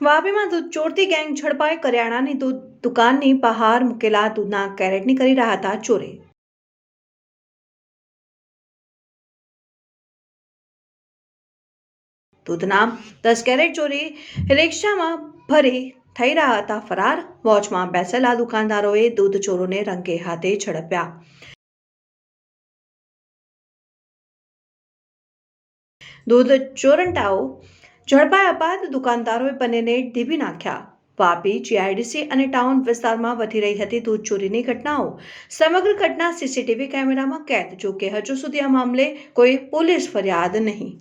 વાપીમાં દૂધ ચોરતી ગેંગ ઝડપાઈ કરિયાણાની દૂધ દુકાનની બહાર મૂકેલા દૂધના કેરેટની કરી રહ્યા હતા ચોરી. દૂધના દસ કેરેટ ચોરી રિક્ષામાં ભરી થઈ રહ્યા હતા ફરાર. વોચમાં બેસેલા દુકાનદારોએ દૂધ ચોરોને રંગે હાથે ઝડપ્યા. દૂધ ચોરંટાઓ ઝડપાયા બાદ દુકાનદારોએ બંનેને ઢીબી નાખ્યા. વાપી, જીઆઈડીસી અને ટાઉન વિસ્તારમાં વધી રહી હતી દૂધ ચોરીની ઘટનાઓ. સમગ્ર ઘટના સીસીટીવી કેમેરામાં કેદ જોકે હજુ સુધી આ મામલે કોઈ પોલીસ ફરિયાદ નહીં.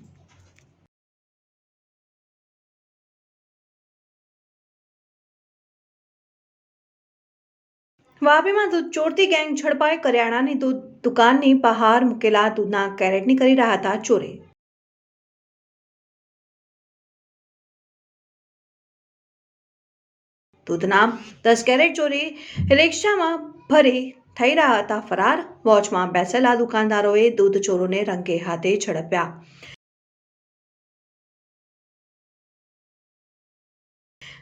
વાપીમાં દૂધ ચોરતી ગેંગ ઝડપાઈ કરિયાણાની દૂધ દુકાનની બહાર મૂકેલા દૂધના કેરેટની કરી રહ્યા હતા ચોરી. દૂધના દસ કેરેટ ચોરી રિક્ષામાં ભરી થઈ રહ્યા હતા ફરાર. વોચમાં બેસેલા દુકાનદારોએ દૂધ ચોરોને રંગે હાથે ઝડપ્યા.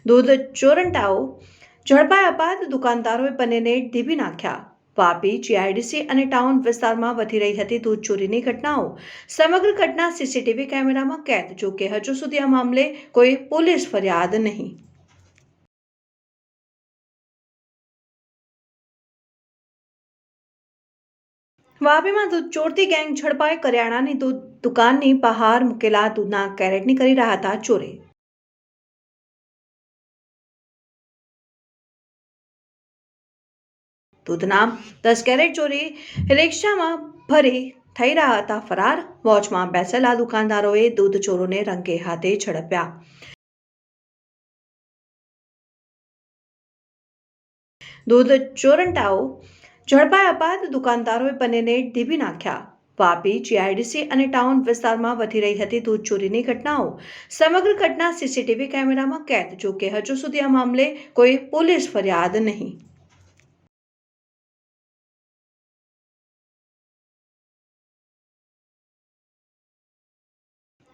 દૂધ ચોરંટાઓ ઝડપાયા બાદ દુકાનદારોએ બંનેને ઢીબી નાખ્યા. વાપી, જીઆઈડીસી અને ટાઉન વિસ્તારમાં વધી રહી હતી દૂધ ચોરીની ઘટનાઓ. સમગ્ર ઘટના સીસીટીવી કેમેરામાં કેદ જોકે હજુ સુધી આ મામલે કોઈ પોલીસ ફરિયાદ નહીં. વાપીમાં દૂધ ચોરતી ગેંગ ઝડપાઈ કરિયાણાની દૂધ દુકાનની બહાર મૂકેલા દૂધના કેરેટની કરી રહ્યા હતા ચોરી. દૂધના દસ કેરેટ ચોરી રિક્ષામાં ભરી થઈ રહ્યા હતા ફરાર. વોચમાં બેસેલા દુકાનદારોએ દૂધ ચોરોને રંગે હાથે ઝડપ્યા. દૂધ ચોરંટાઓ ઝડપાયા બાદ દુકાનદારોએ બંનેને ઢીબી નાખ્યા. વાપી, જીઆઈડીસી અને ટાઉન વિસ્તારમાં વધી રહી હતી દૂધ ચોરીની ઘટનાઓ. સમગ્ર ઘટના સીસીટીવી કેમેરામાં કેદ, જો કે હજુ સુધી આ મામલે કોઈ પોલીસ ફરિયાદ નહીં.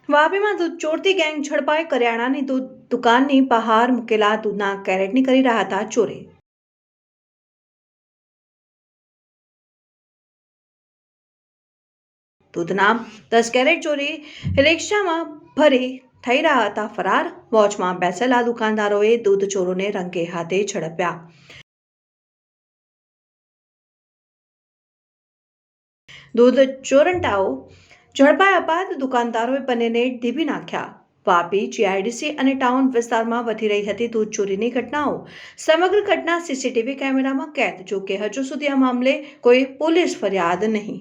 વાપીમાં દૂધ ચોરતી ગેંગ ઝડપાઈ કરિયાણાની દૂધ દુકાનની બહાર મૂકેલા દૂધના કેરેટની કરી રહ્યા હતા ચોરી. દૂધના દસ કેરેટ ચોરી રિક્ષામાં ભરી થઈ રહ્યા હતા ફરાર. વોચમાં બેસેલા દુકાનદારોએ દૂધ ચોરોને રંગે હાથે ઝડપ્યા. દૂધ ચોરંટાઓ ઝડપાયા બાદ દુકાનદારોએ બંનેને ઢીબી નાખ્યા. વાપી, જીઆઈડીસી અને ટાઉન વિસ્તારમાં વધી રહી હતી દૂધ ચોરીની ઘટનાઓ. સમગ્ર ઘટના સીસીટીવી કેમેરામાં કેદ જોકે હજુ સુધી આ મામલે કોઈ પોલીસ ફરિયાદ નહીં.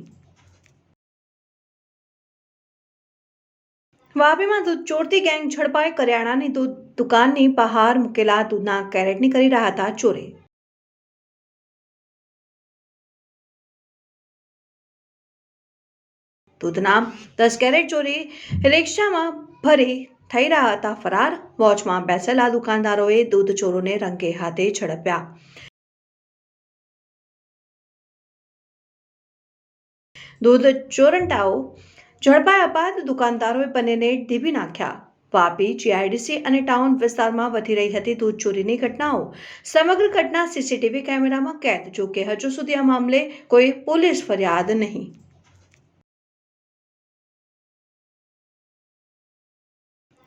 વાપીમાં દૂધ ચોરતી ગેંગ ઝડપાઈ કરિયાણાની દૂધ દુકાનની બહાર મૂકેલા દૂધના કેરેટની કરી રહ્યા હતા ચોરી. દૂધના દસ કેરેટ ચોરી રિક્ષામાં ભરી થઈ રહ્યા હતા ફરાર. વોચમાં બેસેલા દુકાનદારોએ દૂધ ચોરોને રંગે હાથે ઝડપ્યા. દૂધ ચોરંટાઓ ઝડપાયા અપાત દુકાનદારોએ બંનેને ઢીબી નાખ્યા. વાપી, જીઆઈડીસી અને ટાઉન વિસ્તારમાં વધી રહી હતી દૂધ ચોરીની ઘટનાઓ. સમગ્ર ઘટના સીસીટીવી કેમેરામાં કેદ, જો કે હજુ સુધી આ મામલે કોઈ પોલીસ ફરિયાદ નહીં.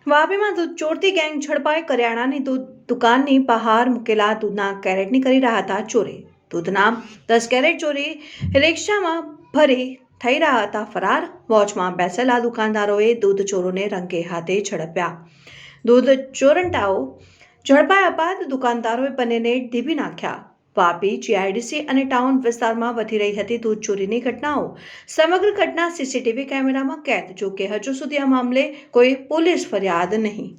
વાપીમાં દૂધ ચોરતી ગેંગ ઝડપાઈ કરિયાણાની દૂધ દુકાનની બહાર મૂકેલા દૂધના કેરેટની કરી રહ્યા હતા ચોરી. દૂધના દસ કેરેટ ચોરી રિક્ષામાં ભરી થઈ રહ્યા હતા ફરાર. વોચમાં બેસેલા દુકાનદારોએ દૂધ ચોરોને રંગે હાથે ઝડપ્યા. દૂધ ચોરંટાઓ ઝડપાયા બાદ દુકાનદારોએ બંનેને ઢીબી નાખ્યા. વાપી, જીઆઈડીસી અને ટાઉન વિસ્તારમાં વધી રહી હતી દૂધ ચોરીની ઘટનાઓ. સમગ્ર ઘટના સીસીટીવી કેમેરામાં કેદ જોકે હજુ સુધી આ મામલે કોઈ પોલીસ ફરિયાદ નહીં.